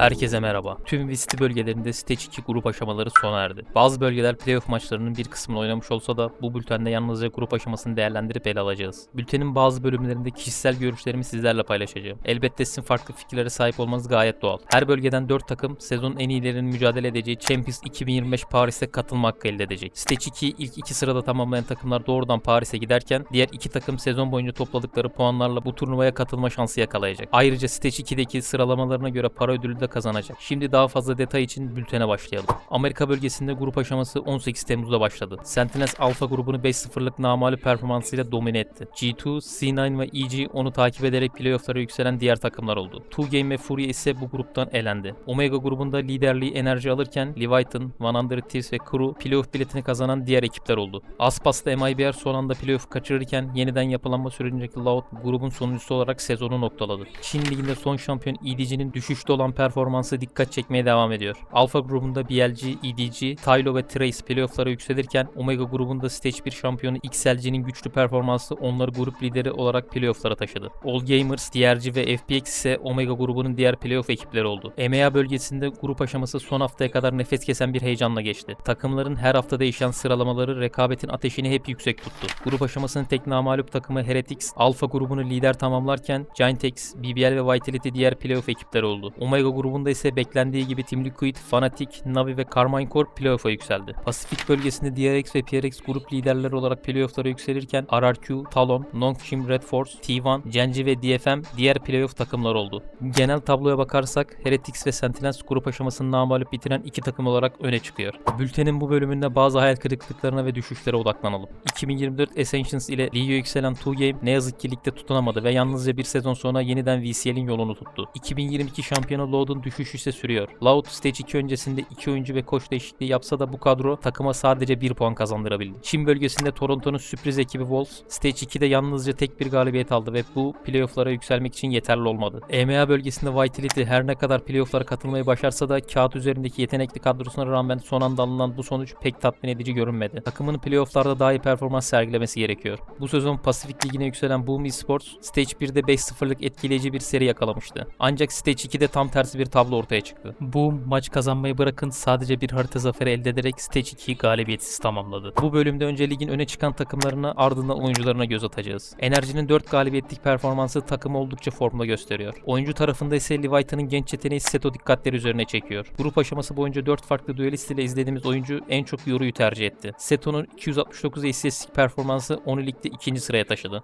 Herkese merhaba. Tüm VST bölgelerinde Stage 2 grup aşamaları sona erdi. Bazı bölgeler playoff maçlarının bir kısmını oynamış olsa da bu bültende yalnızca grup aşamasını değerlendirip ele alacağız. Bültenin bazı bölümlerinde kişisel görüşlerimi sizlerle paylaşacağım. Elbette sizin farklı fikirlere sahip olmanız gayet doğal. Her bölgeden 4 takım sezonun en iyilerinin mücadele edeceği Champions 2025 Paris'te katılma hakkı elde edecek. Stage 2'yi ilk iki sırada tamamlayan takımlar doğrudan Paris'e giderken diğer iki takım sezon boyunca topladıkları puanlarla bu turnuvaya katılma şansı yakalayacak. Ayrıca Stage 2'deki sıralamalarına göre para ödülü de kazanacak. Şimdi daha fazla detay için bültene başlayalım. Amerika bölgesinde grup aşaması 18 Temmuz'da başladı. Sentinels Alpha grubunu 5-0'lık namalup performansıyla domine etti. G2, C9 ve EG onu takip ederek playofflara yükselen diğer takımlar oldu. Two Game ve Fury ise bu gruptan elendi. Omega grubunda liderliği enerji alırken Leviathan, 100 Thieves ve Crew playoff biletini kazanan diğer ekipler oldu. Aspas'ta MIBR son anda playoff kaçırırken yeniden yapılanma sürecindeki Loud grubun sonuncusu olarak sezonu noktaladı. Çin liginde son şampiyon EDG'nin düşüşte olan performansı dikkat çekmeye devam ediyor. Alpha grubunda BLG, EDG, Tylo ve Trace playofflara yükselirken Omega grubunda Stage 1 şampiyonu XLG'nin güçlü performansı onları grup lideri olarak playofflara taşıdı. All Gamers, DRG ve FPX ise Omega grubunun diğer playoff ekipleri oldu. EMEA bölgesinde grup aşaması son haftaya kadar nefes kesen bir heyecanla geçti. Takımların her hafta değişen sıralamaları rekabetin ateşini hep yüksek tuttu. Grup aşamasının tek namalup takımı Heretics, Alpha grubunu lider tamamlarken Giantex, BBL ve Vitality diğer playoff ekipleri oldu. Omega grubunda ise beklendiği gibi Team Liquid, Fnatic, Navi ve Carmine playoff'a yükseldi. Pasifik bölgesinde DRX ve PRX grup liderleri olarak playoff'lara yükselirken RRQ, Talon, Nongshim Red Force, T1, Genji ve DFM diğer playoff takımlar oldu. Genel tabloya bakarsak Heretics ve Sentinels grup aşamasını namalup bitiren iki takım olarak öne çıkıyor. Bültenin bu bölümünde bazı hayal kırıklıklarına ve düşüşlere odaklanalım. 2024 Ascensions ile Lig'e yükselen 2Game ne yazık ki ligde tutunamadı ve yalnızca bir sezon sonra yeniden VCL'in yolunu tuttu. 2022 şampiyonu Loud'un düşüşü ise sürüyor. Loud Stage 2 öncesinde 2 oyuncu ve koç değişikliği yapsa da bu kadro takıma sadece 1 puan kazandırabildi. Çin bölgesinde Toronto'nun sürpriz ekibi Wolves Stage 2'de yalnızca tek bir galibiyet aldı ve bu playoff'lara yükselmek için yeterli olmadı. EMEA bölgesinde Vitality her ne kadar playoff'lara katılmayı başarsa da kağıt üzerindeki yetenekli kadrosuna rağmen son anda alınan bu sonuç pek tatmin edici görünmedi. Takımın playoff'larda daha iyi performans sergilemesi gerekiyor. Bu sezon Pasifik Ligi'ne yükselen Boom Esports Stage 1'de 5-0'lık etkileyici bir seri yakalamıştı. Ancak Stage 2'de tam tersi bir tablo ortaya çıktı. Boom maç kazanmayı bırakın sadece bir harita zaferi elde ederek Stage 2'yi galibiyetsiz tamamladı. Bu bölümde önce ligin öne çıkan takımlarına ardından oyuncularına göz atacağız. Enerjinin 4 galibiyetlik performansı takımı oldukça formda gösteriyor. Oyuncu tarafında ise Leviathan'ın genç yeteneği Seto dikkatleri üzerine çekiyor. Grup aşaması boyunca 4 farklı düelist ile izlediğimiz oyuncu en çok Yoru'yu tercih etti. Seto'nun 269 ACS'lik performansı onu ligde ikinci sıraya taşıdı.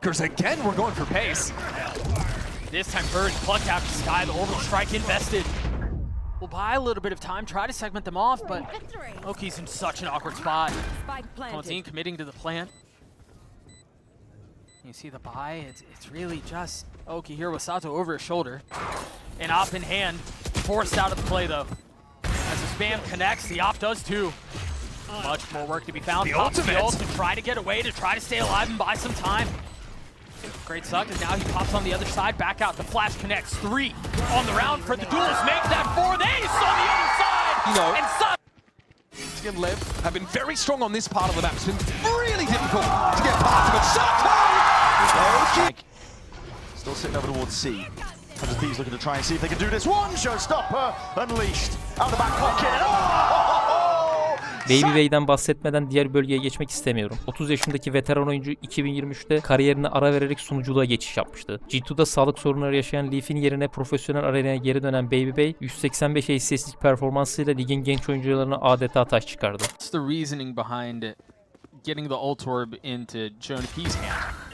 Because again, we're going for pace. This time Burge plucked out after Sky, the orbital strike invested. Will buy a little bit of time, try to segment them off, but Loki's in such an awkward spot. Spike Fontaine committing to the plant. You see the buy, it's, it's really just Oki here with Sato over his shoulder. And op in hand, forced out of the play though. As the spam connects, the op does too. Much more work to be found. The Pops ultimate. ult to try to get away, to try to stay alive and buy some time. Great suck, and now he pops on the other side, back out. The flash connects. Three on the round for the duels. Make that four. They on the other side. You know- and Sato and Lev have been very strong on this part of the map. It's been really difficult to get past them. Sato! Like, still sitting over towards C. Hundred Thieves looking to try and see if they can do this. One showstopper unleashed out the back pocket. Oh! Baby Way'den bahsetmeden diğer bölgeye geçmek istemiyorum. 30 yaşındaki veteran oyuncu 2023'te kariyerine ara vererek sunuculuğa geçiş yapmıştı. G2'da sağlık sorunları yaşayan Leaf'in yerine profesyonel arenaya geri dönen Baby Bay 185 ACS'lik performansıyla ligin genç oyuncularına adeta taş çıkardı. What's the reasoning behind getting the ult orb into Jonah P's hand?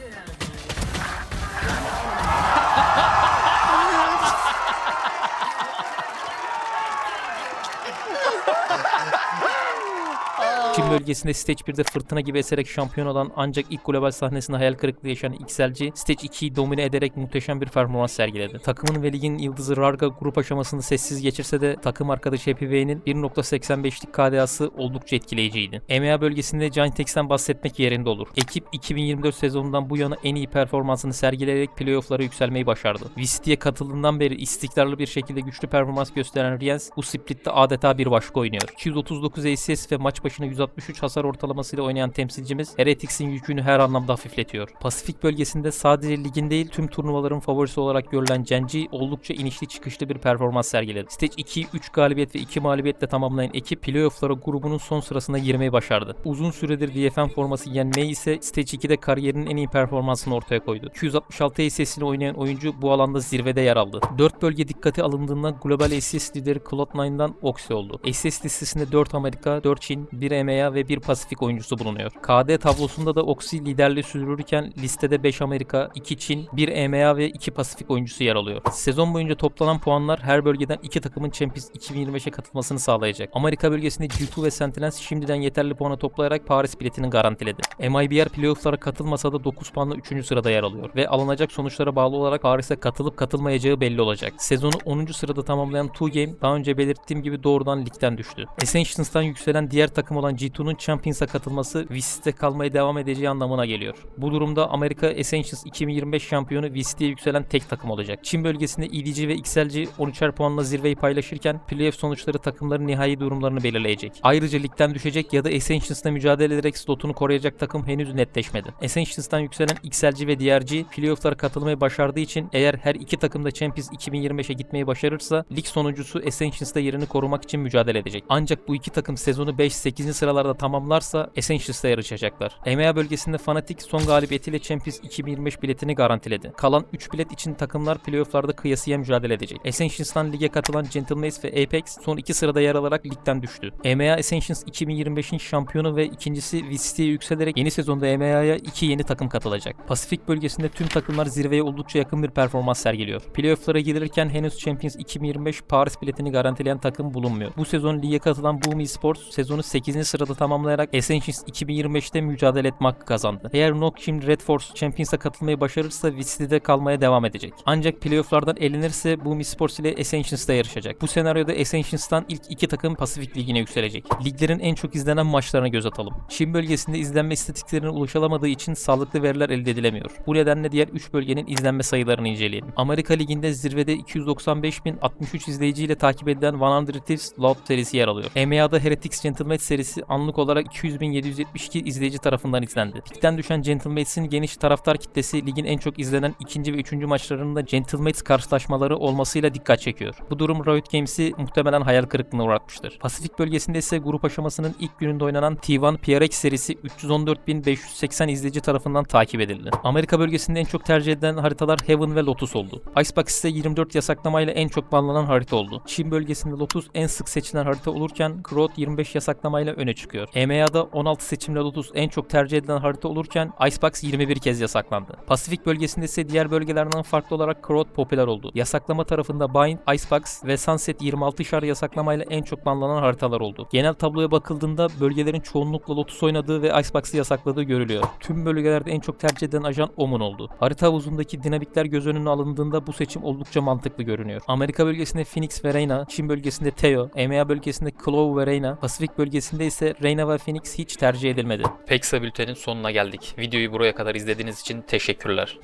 Bölgesinde Stage 1'de fırtına gibi eserek şampiyon olan ancak ilk global sahnesinde hayal kırıklığı yaşayan XLG, Stage 2'yi domine ederek muhteşem bir performans sergiledi. Takımın ve ligin yıldızı Rarga grup aşamasını sessiz geçirse de takım arkadaşı Happy Way'nin 1.85'lik KDA'sı oldukça etkileyiciydi. EMEA bölgesinde Giantex'ten bahsetmek yerinde olur. Ekip 2024 sezonundan bu yana en iyi performansını sergileyerek playoff'lara yükselmeyi başardı. VCT'ye katıldığından beri istikrarlı bir şekilde güçlü performans gösteren Riens bu splitte adeta bir başka oynuyor. 239 ACS ve maç başına 160 %63 hasar ortalamasıyla oynayan temsilcimiz Heretics'in yükünü her anlamda hafifletiyor. Pasifik bölgesinde sadece ligin değil tüm turnuvaların favorisi olarak görülen Genji oldukça inişli çıkışlı bir performans sergiledi. Stage 2'yi 3 galibiyet ve 2 mağlubiyetle tamamlayan ekip playoff'lara grubunun son sırasına girmeyi başardı. Uzun süredir DFM forması giyen Mei ise Stage 2'de kariyerinin en iyi performansını ortaya koydu. 266 ACS'ini oynayan oyuncu bu alanda zirvede yer aldı. 4 bölge dikkate alındığında global ACS lideri Cloud9'dan Oxy oldu. ACS listesinde 4 Amerika, 4 Çin, 1 EMEA ve 1 Pasifik oyuncusu bulunuyor. KD tablosunda da Oxy liderliği sürdürürken listede 5 Amerika, 2 Çin, 1 EMEA ve 2 Pasifik oyuncusu yer alıyor. Sezon boyunca toplanan puanlar her bölgeden 2 takımın Champions 2025'e katılmasını sağlayacak. Amerika bölgesinde G2 ve Sentinels şimdiden yeterli puanı toplayarak Paris biletini garantiledi. MIBR playoff'lara katılmasa da 9 puanla 3. sırada yer alıyor ve alınacak sonuçlara bağlı olarak Paris'e katılıp katılmayacağı belli olacak. Sezonu 10. sırada tamamlayan 2Game daha önce belirttiğim gibi doğrudan ligden düştü. Essentials'tan yükselen diğer takım olan G2'nun Champions'a katılması VCT'de kalmaya devam edeceği anlamına geliyor. Bu durumda Amerika Essentials 2025 şampiyonu VCT'ye yükselen tek takım olacak. Çin bölgesinde EDG ve XLG 13'er puanla zirveyi paylaşırken playoff sonuçları takımların nihai durumlarını belirleyecek. Ayrıca ligden düşecek ya da Essentials'la mücadele ederek slotunu koruyacak takım henüz netleşmedi. Essentials'tan yükselen XLG ve DRG playoff'lara katılmayı başardığı için eğer her iki takım da Champions 2025'e gitmeyi başarırsa lig sonuncusu Essentials'ta yerini korumak için mücadele edecek. Ancak bu iki takım sezonu 5-8. Sıralarda tamamlarsa Essentials'ta yarışacaklar. EMEA bölgesinde Fnatic son galibiyetiyle Champions 2025 biletini garantiledi. Kalan 3 bilet için takımlar playoff'larda kıyasıya mücadele edecek. Essentials'tan lige katılan Gentlemates ve Apex son iki sırada yer alarak ligden düştü. EMEA Essentials 2025'in şampiyonu ve ikincisi VCT'ye yükselerek yeni sezonda EMEA'ya iki yeni takım katılacak. Pasifik bölgesinde tüm takımlar zirveye oldukça yakın bir performans sergiliyor. Playoff'lara girilirken henüz Champions 2025 Paris biletini garantileyen takım bulunmuyor. Bu sezon lige katılan Boom Esports sezonu 8. sırada tamamlayarak Essentials 2025'te mücadele etme hakkı kazandı. Eğer Nok şimdi Red Force Champions'a katılmayı başarırsa VCT'de kalmaya devam edecek. Ancak playoff'lardan elenirse Boom Esports ile Essentials'ta yarışacak. Bu senaryoda Essentials'tan ilk iki takım Pasifik Ligi'ne yükselecek. Liglerin en çok izlenen maçlarına göz atalım. Çin bölgesinde izlenme istatistiklerine ulaşılamadığı için sağlıklı veriler elde edilemiyor. Bu nedenle diğer 3 bölgenin izlenme sayılarını inceleyelim. Amerika Ligi'nde zirvede 295.063 izleyiciyle takip edilen 100 Thieves Loud serisi yer alıyor. EMEA'da Heretics Gentlemate serisi anlık olarak 200.772 izleyici tarafından izlendi. Ligden düşen Gentlemates'in geniş taraftar kitlesi ligin en çok izlenen ikinci ve üçüncü maçlarında Gentlemates karşılaşmaları olmasıyla dikkat çekiyor. Bu durum Riot Games'i muhtemelen hayal kırıklığına uğratmıştır. Pasifik bölgesinde ise grup aşamasının ilk gününde oynanan T1 PRX serisi 314.580 izleyici tarafından takip edildi. Amerika bölgesinde en çok tercih edilen haritalar Heaven ve Lotus oldu. Icebox ise 24 yasaklamayla en çok banlanan harita oldu. Çin bölgesinde Lotus en sık seçilen harita olurken Crowd 25 yasaklamayla öne çıkıyor. EMEA'da 16 seçimle Lotus en çok tercih edilen harita olurken Icebox 21 kez yasaklandı. Pasifik bölgesinde ise diğer bölgelerden farklı olarak Crowd popüler oldu. Yasaklama tarafında Bind, Icebox ve Sunset 26 şar yasaklamayla en çok banlanan haritalar oldu. Genel tabloya bakıldığında bölgelerin çoğunlukla Lotus oynadığı ve Icebox'ı yasakladığı görülüyor. Tüm bölgelerde en çok tercih edilen ajan Omun oldu. Harita havuzundaki dinamikler göz önüne alındığında bu seçim oldukça mantıklı görünüyor. Amerika bölgesinde Phoenix ve Reyna, Çin bölgesinde Teo, EMEA bölgesinde Clove ve Reyna, Pasifik bölgesinde ise Reyna ve Phoenix hiç tercih edilmedi. Peksa bültenin sonuna geldik. Videoyu buraya kadar izlediğiniz için teşekkürler.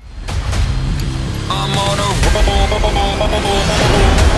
I'm on a roll.